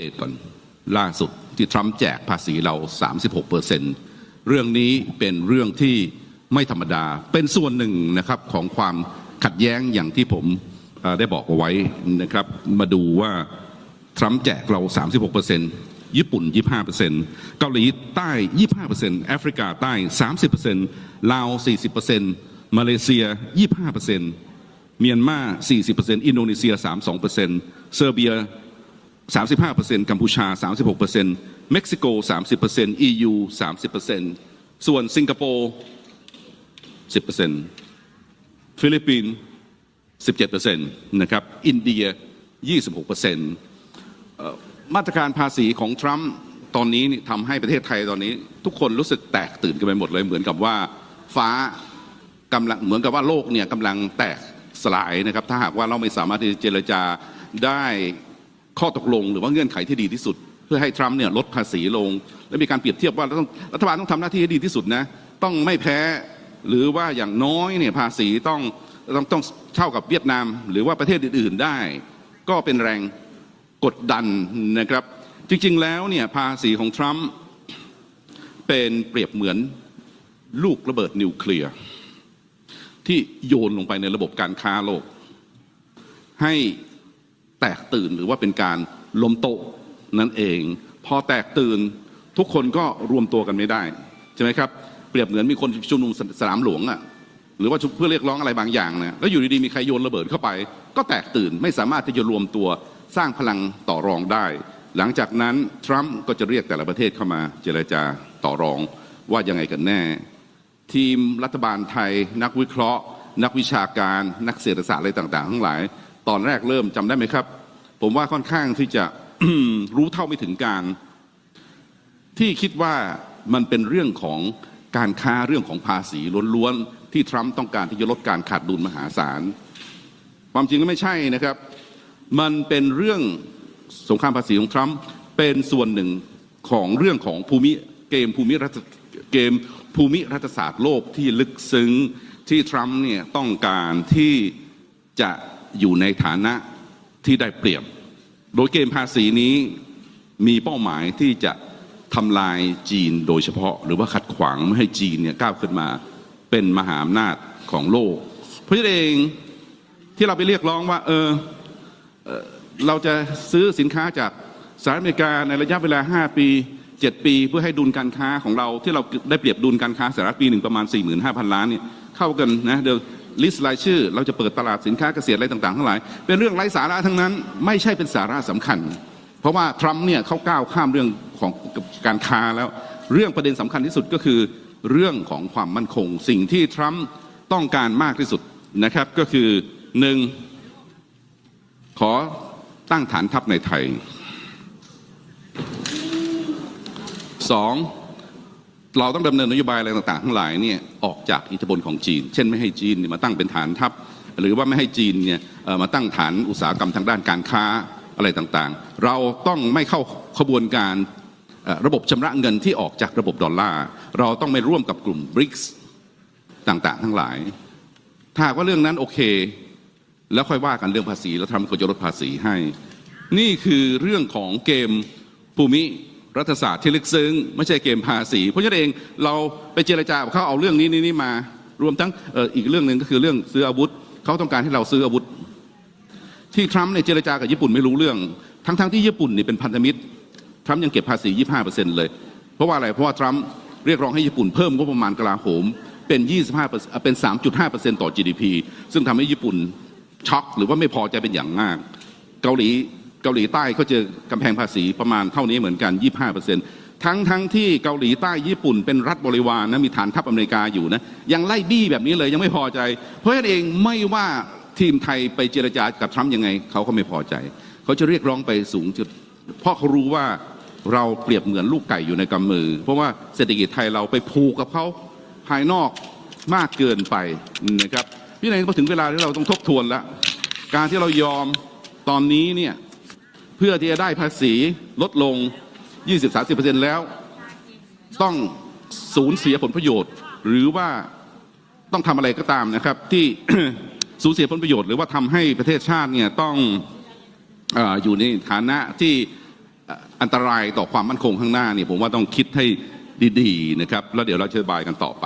เดตก่อนล่าสุดที่ทรัมป์แจกภาษีเรา 36เปอร์เซ็นต์เรื่องนี้เป็นเรื่องที่ไม่ธรรมดาเป็นส่วนหนึ่งนะครับของความขัดแย้งอย่างที่ผมได้บอกเอาไว้นะครับ มาดูว่าทรัมป์แจกเรา 36เปอร์เซ็นต์ญี่ปุ่น 25เปอร์เซ็นต์เกาหลีใต้ 25เปอร์เซ็นต์แอฟริกาใต้ 30เปอร์เซ็นต์ลาว 40เปอร์เซ็นต์มาเลเซีย 25เปอร์เซ็นต์เมียนมา 40เปอร์เซ็นต์อินโดนีเซีย 32เปอร์เซ็นต์เซอร์เบีย 35%กัมพูชา 36%เม็กซิโก 30% EU 30%ส่วนสิงคโปร์ 10%ฟิลิปปินส์17%นะครับ อินเดีย 26%มาตรการภาษีของทรัมป์ตอนนี้นี่ทำให้ประเทศไทยตอนนี้ ทุกคนรู้สึกแตกตื่นกันไปหมดเลย เหมือนกับว่าฟ้ากำลังเหมือนกับว่าโลกเนี่ยกำลังแตกสลายนะครับ ถ้าหากว่าเราไม่สามารถที่จะเจรจาได้ ข้อตกลงหรือว่าเงื่อนไขที่ดีที่สุด เพื่อให้ทรัมป์เนี่ยลดภาษีลง และมีการเปรียบเทียบว่าต้องรัฐบาลต้องทำหน้าที่ให้ดีที่สุดนะต้องไม่แพ้หรือว่าอย่างน้อยเนี่ยภาษีต้องต้องต้องเท่ากับเวียดนาม หรือว่าประเทศอื่น ๆได้ ก็เป็นแรงกดดันนะครับ จริงๆแล้วเนี่ยภาษีของทรัมป์เป็นเปรียบเหมือนลูกระเบิดนิวเคลียร์ที่โยนลงไปในระบบการค้าโลก ให้ แตกตื่นหรือว่าเป็นการล้มโต๊ะนั่นเอง พอแตกตื่นทุกคนก็รวมตัวกันไม่ได้ใช่ไหมครับเปรียบเหมือนมีคนชุมนุมสนามหลวงอะ่ะหรือว่าเพื่อเรียกร้องอะไรบางอย่างเนี่ยแล้วอยู่ดีๆมีใครโยนระเบิดเข้าไป ก็แตกตื่นไม่สามารถที่จะรวมตัวสร้างพลังต่อรองได้ หลังจากนั้นทรัมป์ก็จะเรียกแต่ละประเทศเข้ามาเจรจาต่อรองว่ายังไงกันแน่ ทีมรัฐบาลไทย นักวิเคราะห์ นักวิชาการ นักเศรษฐศาสตร์อะไรต่าง ๆ ทั้งหลาย ตอนแรกเริ่มจำได้ไหมครับ ผมว่าค่อนข้างที่จะรู้เท่าไม่ถึงการ ที่คิดว่ามันเป็นเรื่องของการค้าเรื่องของภาษีล้วนๆที่ทรัมป์ต้องการที่จะลดการขาดดุลมหาศาล ความจริงก็ไม่ใช่นะครับ มันเป็นเรื่องสงครามภาษีของทรัมป์เป็นส่วนหนึ่งของเรื่องของภูมิเกมภูมิรัฐเกมภูมิรัฐศาสตร์โลกที่ลึกซึ้งที่ทรัมป์เนี่ยต้องการที่จะ อยู่ในฐานะที่ได้เปรียบ โดยเกมภาษีนี้มีเป้าหมายที่จะทำลายจีนโดยเฉพาะ หรือว่าขัดขวางไม่ให้จีนเนี่ยก้าวขึ้นมาเป็นมหาอำนาจของโลก เพราะฉะนั้นเองที่เราไปเรียกร้องว่า เออเราจะซื้อสินค้าจากสหรัฐอเมริกาในระยะเวลา 5 ปี 7 ปี เพื่อให้ดุลการค้าของเราที่เราได้เปรียบดุลการค้าสหรัฐปีหนึ่งประมาณ 45,000 ล้านเนี่ยเข้ากันนะเดี๋ยว ลิสต์รายชื่อ เราจะเปิดตลาดสินค้าเกษตรอะไรต่างๆทั้งหลาย เป็นเรื่องไร้สาระทั้งนั้น ไม่ใช่เป็นสาระสำคัญ เพราะว่าทรัมป์เนี่ยเขาก้าวข้ามเรื่องของการค้าแล้ว เรื่องประเด็นสำคัญที่สุดก็คือ เรื่องของความมั่นคง สิ่งที่ทรัมป์ต้องการมากที่สุดนะครับก็คือหนึ่งขอตั้งฐานทัพในไทยสอง เราต้องดำเนินนโยบายอะไรต่างๆทั้งหลายเนี่ยออกจากอิทธิพลของจีน เช่นไม่ให้จีนเนี่ยมาตั้งเป็นฐานทัพ หรือว่าไม่ให้จีนเนี่ยมาตั้งฐานอุตสาหกรรมทางด้านการค้าอะไรต่างๆ เราต้องไม่เข้าขบวนการระบบชำระเงินที่ออกจากระบบดอลลาร์เราต้องไม่ร่วมกับกลุ่มบริกส์ต่างๆ ทั้งหลาย ถ้าว่าเรื่องนั้นโอเค แล้วค่อยว่ากันเรื่องภาษีแล้วทำก็จะลดภาษีให้ นี่คือเรื่องของเกมภูมิ รัฐศาสตร์ที่ลึกซึ้ง ไม่ใช่เกมภาษี เพราะฉะนั้นเองเราไปเจรจากับเขาเอาเรื่องนี้นี่นี่มารวมทั้งอ,อีกเรื่องหนึ่งก็คือเรื่องซื้ออาวุธเขาต้องการให้เราซื้ออาวุธ ที่ทรัมป์เนี่ยเจรจากับญี่ปุ่นไม่รู้เรื่อง ทั้งๆที่ญี่ปุ่นนี่เป็นพันธมิตรทรัมป์ยังเก็บภาษี 25%เลย เพราะว่าอะไรเพราะว่าทรัมป์เรียกร้องให้ญี่ปุ่นเพิ่มงบประมาณกลาโหมเป็น 25เอ่อเป็น 3.5%ต่อ GDP ซึ่งทำให้ญี่ปุ่นช็อกหรือว่าไม่พอใจเป็นอย่างมาก เกาหลี เกาหลีใต้เขาเจอกำแพงภาษีประมาณเท่านี้เหมือนกัน 25%ทั้งทั้งที่เกาหลีใต้ญี่ปุ่นเป็นรัฐบริวารนะมีฐานทัพอเมริกาอยู่นะยังไล่บี้แบบนี้เลยยังไม่พอใจ เพราะฉะนั้นเองไม่ว่าทีมไทยไปเจรจากับทรัมป์ยังไงเขาก็ไม่พอใจ เขาจะเรียกร้องไปสูงจุดเพราะเขารู้ว่าเราเปรียบเหมือนลูกไก่อยู่ในกำมือ เพราะว่าเศรษฐกิจไทยเราไปผูกกับเขาภายนอกมากเกินไปนะครับพี่นายพอถึงเวลาที่เราต้องทบทวนแล้ว การที่เรายอมตอนนี้เนี่ย เพื่อที่จะได้ภาษีลดลง 20-30%แล้ว ต้องสูญเสียผลประโยชน์ หรือว่าต้องทำอะไรก็ตามนะครับ ที่สูญเสียผลประโยชน์หรือว่าทำให้ประเทศชาติเนี่ยต้องออยู่ในฐานะที่อันตรายต่อความมั่นคงข้างหน้าเนี่ยผมว่าต้องคิดให้ดีๆนะครับ แล้วเดี๋ยวเราจะอธิบายกันต่อไป